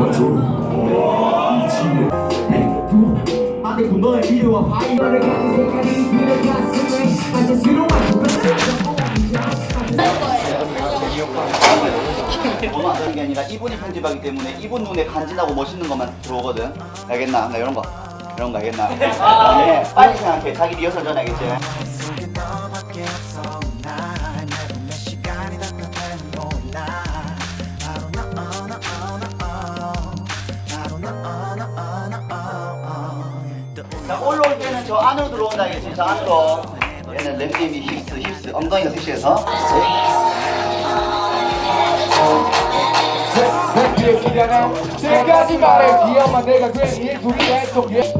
생각 안 나자. 아내 분노의 비료와 파이어를 가진 색깔이 그의 가슴에 안전스러운 너무 안 되는 게 아니라 이분이 편집하기 때문에 이분 눈에 간지나고 멋있는 것만 들어오거든. 알겠나? 나 이런 거. 이런 거 알겠나? 네, 빨리 생각해. 자기 리허설 전에 알겠지? 자, 올라올 때는 저 안으로 들어온다 알겠지? 저 안으로. 얘는 랩님이 힙스, 힙스. 엉덩이가 섹시해서. 세 가지 말에 기억만 내가 괜히 둘이 속에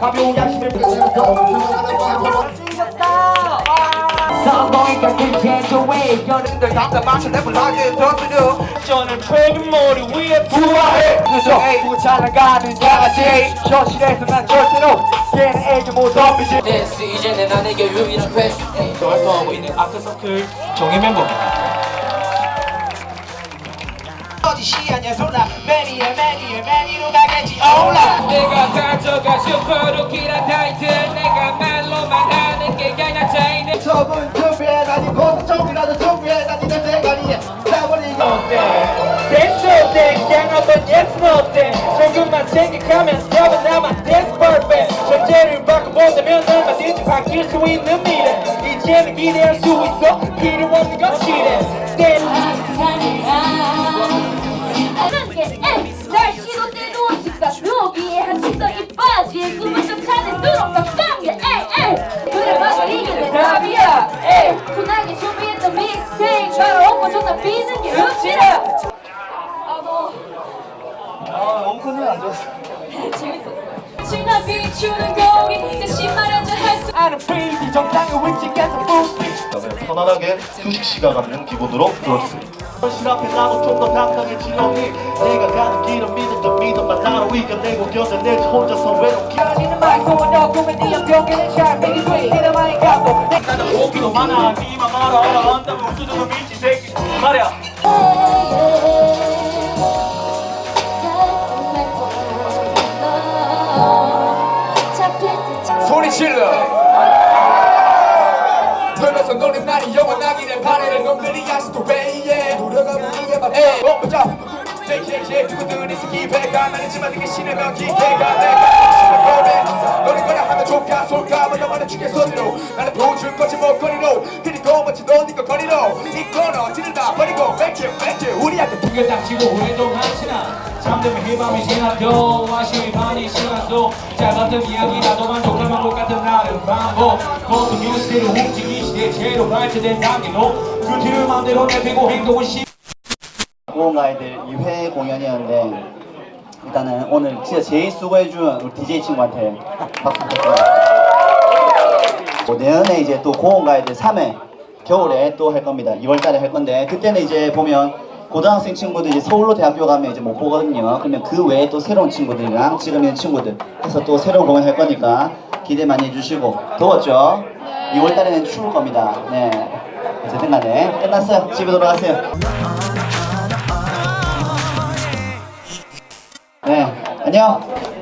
가벼운 양심을 성 공이가 괜찮죠 왜 연인들 답답한 랩을 하게 던져 저는 최근 머리 위에 부활해. 그저 에이고 잘 나가는 자가지 현실에서 난 절대로 걔는 애교 못 덤비지. 댄스 이제 내 나에게 유일한 패스 활동하고 있는 아크서클 정예 멤버 어디 시야냐 소나. 매니아 매니아 매니로 가겠지. 올라. 내가 가져가 슈퍼루키란 타이틀 내가 말로만 하는 게 차이는. 적은 어때 그냥 어떤 예스 어때? 조금만 생각하면 여보 나만 댄스 퍼펙트 전제를 바꿔본다면 얼마든지 바뀔 수 있는 미래. 이제는 기대할 수 있어. 필요 없는 건 기대 날씨도 때도 없으니까 여기에 한숨더 이빠지 꿈을 좀 찾을수록 더 깡게 에이 에이 그래 맞아 이게 내 답이야 에이 분하게 준비했던 믹스테이프 바로 존나 비는 게 흡지라 아뭐 아, 너무 큰일 안 좋았어. 신나 비추는 거리 대신 말하자 할수 아는 프리티 정당의 위치에서 뿜기 편안하게 휴식 시간 갖는 기분으로 들어주세요. 현실 앞에 나도 좀더 당당해지 너니 내가 가는 길은 믿었던 믿음만 나로 이겨내고 견뎌내지 혼자서 외롭게. 사라지는 마이크로 너 꿈에 네 연병에는 잘 매기 돼 이름만이 감동 나는 오기도 많아. 니만 말아. 한다면 수줍은 미치 새끼 말이야 질러 돌면서 노는 날이 영원하기를 바래는 놈들이 아직도 왜예 노력가 모르게 말해 멈춰 제제제 누구들이 스킵해가 나는 지만 되게 싫으면 기대가 내가 너는 거라 하면 좋까 솔까 먼저 말해 주게 손으로. 나는 보여줄 거지 목걸이로. 그리고 멋진 넌 이거 거리로. 이거는 찌른다 버리고. 뺏지 뺏지 우리한테 두개 닥치고 후회도 많지나 잠들면 해밤이 지나도 아쉬움이 반이 시간도 자 같은 이야기 거듭 뉴스대로 움직이 시대 제로 발표된 단계로 그 뒤를 마음대로 내피고 행동은 시 고음가이들 2회 공연이었는데 일단은 오늘 진짜 제일 수고해준 우리 DJ 친구한테 박수 부탁드립니다. 뭐 내년에 이제 또 고음가이들 3회 겨울에 또 할 겁니다. 2월달에 할 건데 그때는 이제 보면 고등학생 친구들 이제 서울로 대학교 가면 이제 못 보거든요. 그러면 그 외에 또 새로운 친구들이랑 지금 있는 친구들 해서 또 새로운 공연 할 거니까 기대 많이 해주시고 더웠죠? 2월달에는 추울 겁니다. 네. 어쨌든 간에 끝났어요. 집에 돌아가세요. 네, 안녕.